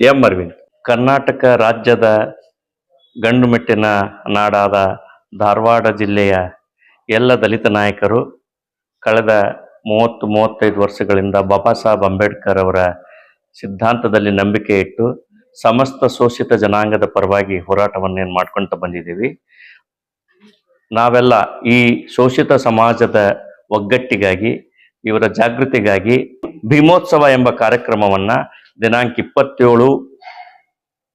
M. Arvind. Karnataka ರಾಜ್ಯದ ಗಂಡುಮೆಟ್ಟಿನ ನಾಡಾದ ಧಾರವಾಡ ಜಿಲ್ಲೆಯ ಎಲ್ಲ ದಲಿತ ನಾಯಕರು ಕಳೆದ ಮೂವತ್ತು, ಮೂವತ್ತೈದು ವರ್ಷಗಳಿಂದ ಬಾಬಾ ಸಾಹೇಬ್ ಅಂಬೇಡ್ಕರ್ ಅವರ ಸಿದ್ಧಾಂತದಲ್ಲಿ ನಂಬಿಕೆ ಇಟ್ಟು ಸಮಸ್ತ ಶೋಷಿತ ಜನಾಂಗದ ಪರವಾಗಿ ಹೋರಾಟವನ್ನೇನು ಮಾಡ್ಕೊಂತ ಬಂದಿದ್ದೀವಿ. ನಾವೆಲ್ಲ ಈ ಶೋಷಿತ ಸಮಾಜದ ಒಗ್ಗಟ್ಟಿಗಾಗಿ, ಇವರ ಜಾಗೃತಿಗಾಗಿ ಭೀಮೋತ್ಸವ ಎಂಬ ಕಾರ್ಯಕ್ರಮವನ್ನ ದಿನಾಂಕ ಇಪ್ಪತ್ತೇಳು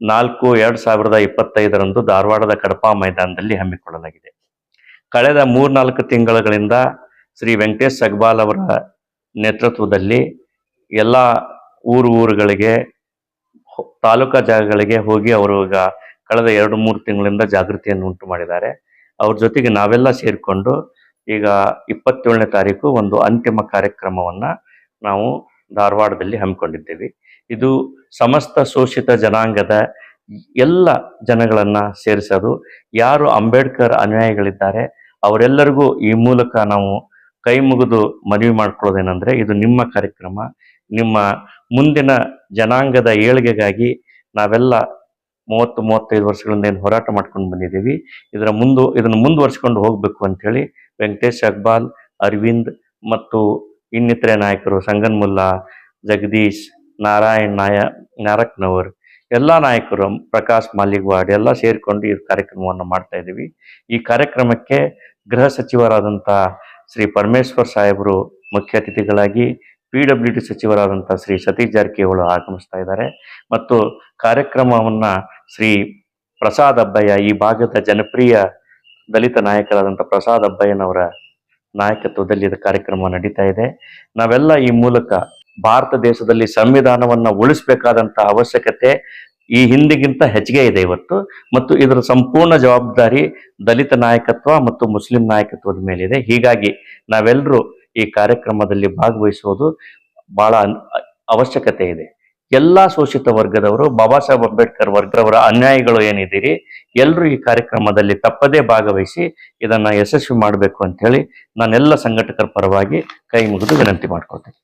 ನಾಲ್ಕು ಎರಡ್ ಸಾವಿರದ ಇಪ್ಪತ್ತೈದರಂದು ಧಾರವಾಡದ ಕಡಪಾ ಮೈದಾನದಲ್ಲಿ ಹಮ್ಮಿಕೊಳ್ಳಲಾಗಿದೆ. ಕಳೆದ ಮೂರ್ನಾಲ್ಕು ತಿಂಗಳುಗಳಿಂದ ಶ್ರೀ ವೆಂಕಟೇಶ್ ಸಗ್ಬಾಲ್ ಅವರ ನೇತೃತ್ವದಲ್ಲಿ ಎಲ್ಲ ಊರು ಊರುಗಳಿಗೆ ತಾಲೂಕಾ ಜಾಗಗಳಿಗೆ ಹೋಗಿ ಅವರು ಈಗ ಕಳೆದ ಎರಡು ಮೂರು ತಿಂಗಳಿಂದ ಜಾಗೃತಿಯನ್ನು ಉಂಟು ಮಾಡಿದ್ದಾರೆ. ಅವ್ರ ಜೊತೆಗೆ ನಾವೆಲ್ಲ ಸೇರಿಕೊಂಡು ಈಗ ಇಪ್ಪತ್ತೇಳನೇ ತಾರೀಕು ಒಂದು ಅಂತಿಮ ಕಾರ್ಯಕ್ರಮವನ್ನ ನಾವು ಧಾರವಾಡದಲ್ಲಿ ಹಮ್ಮಿಕೊಂಡಿದ್ದೇವೆ. ಇದು ಸಮಸ್ತ ಶೋಷಿತ ಜನಾಂಗದ ಎಲ್ಲ ಜನಗಳನ್ನ ಸೇರಿಸೋದು. ಯಾರು ಅಂಬೇಡ್ಕರ್ ಅನುಯಾಯಿಗಳಿದ್ದಾರೆ, ಅವರೆಲ್ಲರಿಗೂ ಈ ಮೂಲಕ ನಾವು ಕೈ ಮುಗಿದು ಮನವಿ ಮಾಡ್ಕೊಳ್ಳೋದೇನೆಂದ್ರೆ, ಇದು ನಿಮ್ಮ ಕಾರ್ಯಕ್ರಮ. ನಿಮ್ಮ ಮುಂದಿನ ಜನಾಂಗದ ಏಳಿಗೆಗಾಗಿ ನಾವೆಲ್ಲ ಮೂವತ್ತು, ಮೂವತ್ತೈದು ವರ್ಷಗಳಿಂದ ಏನು ಹೋರಾಟ ಮಾಡ್ಕೊಂಡು ಬಂದಿದ್ದೀವಿ. ಇದರ ಮುಂದು, ಇದನ್ನು ಮುಂದುವರಿಸ್ಕೊಂಡು ಹೋಗಬೇಕು ಅಂತೇಳಿ ವೆಂಕಟೇಶ್ ಅಗ್ಬಾಲ್, ಅರವಿಂದ್ ಮತ್ತು ಇನ್ನಿತರೆ ನಾಯಕರು, ಸಂಗನ್ಮುಲ್ಲಾ, ಜಗದೀಶ್ ನಾರಾಯಣ್ ನಾಯ, ನಾರಕ್ನವರ್, ಎಲ್ಲ ನಾಯಕರು, ಪ್ರಕಾಶ್ ಮಾಲಿಗ್ವಾಡ್ ಎಲ್ಲ ಸೇರಿಕೊಂಡು ಈ ಕಾರ್ಯಕ್ರಮವನ್ನು ಮಾಡ್ತಾ ಇದ್ದೀವಿ. ಈ ಕಾರ್ಯಕ್ರಮಕ್ಕೆ ಗೃಹ ಸಚಿವರಾದಂಥ ಶ್ರೀ ಪರಮೇಶ್ವರ್ ಸಾಹೇಬರು ಮುಖ್ಯ ಅತಿಥಿಗಳಾಗಿ ಪಿ ಡಬ್ಲ್ಯೂ ಡಿ ಸಚಿವರಾದಂಥ ಶ್ರೀ ಸತೀಶ್ ಜಾರಕಿಹೊಳಿ ಆಗಮಿಸ್ತಾ ಇದ್ದಾರೆ. ಮತ್ತು ಕಾರ್ಯಕ್ರಮವನ್ನು ಶ್ರೀ ಪ್ರಸಾದ್ ಅಬ್ಬಯ್ಯ, ಈ ಭಾಗದ ಜನಪ್ರಿಯ ದಲಿತ ನಾಯಕರಾದಂಥ ಪ್ರಸಾದ್ ಅಬ್ಬಯ್ಯನವರ ನಾಯಕತ್ವದಲ್ಲಿ ಇದು ಕಾರ್ಯಕ್ರಮ ನಡೀತಾ ಇದೆ. ನಾವೆಲ್ಲ ಈ ಮೂಲಕ ಭಾರತ ದೇಶದಲ್ಲಿ ಸಂವಿಧಾನವನ್ನ ಉಳಿಸಬೇಕಾದಂತ ಅವಶ್ಯಕತೆ ಈ ಹಿಂದಿಗಿಂತ ಹೆಚ್ಚಿಗೆ ಇದೆ ಇವತ್ತು. ಮತ್ತು ಇದರ ಸಂಪೂರ್ಣ ಜವಾಬ್ದಾರಿ ದಲಿತ ನಾಯಕತ್ವ ಮತ್ತು ಮುಸ್ಲಿಂ ನಾಯಕತ್ವದ ಮೇಲಿದೆ. ಹೀಗಾಗಿ ನಾವೆಲ್ಲರೂ ಈ ಕಾರ್ಯಕ್ರಮದಲ್ಲಿ ಭಾಗವಹಿಸುವುದು ಬಹಳ ಅವಶ್ಯಕತೆ ಇದೆ. ಎಲ್ಲಾ ಶೋಷಿತ ವರ್ಗದವರು, ಬಾಬಾ ಸಾಹೇಬ್ ಅಂಬೇಡ್ಕರ್ ವರ್ಗದವರ ಅನ್ಯಾಯಗಳು ಏನಿದ್ದೀರಿ ಎಲ್ಲರೂ ಈ ಕಾರ್ಯಕ್ರಮದಲ್ಲಿ ತಪ್ಪದೇ ಭಾಗವಹಿಸಿ ಇದನ್ನ ಯಶಸ್ವಿ ಮಾಡಬೇಕು ಅಂತ ಹೇಳಿ ನಾನೆಲ್ಲ ಸಂಘಟಕರ ಪರವಾಗಿ ಕೈ ಮುಗಿದು ವಿನಂತಿ ಮಾಡ್ಕೊಳ್ತೇನೆ.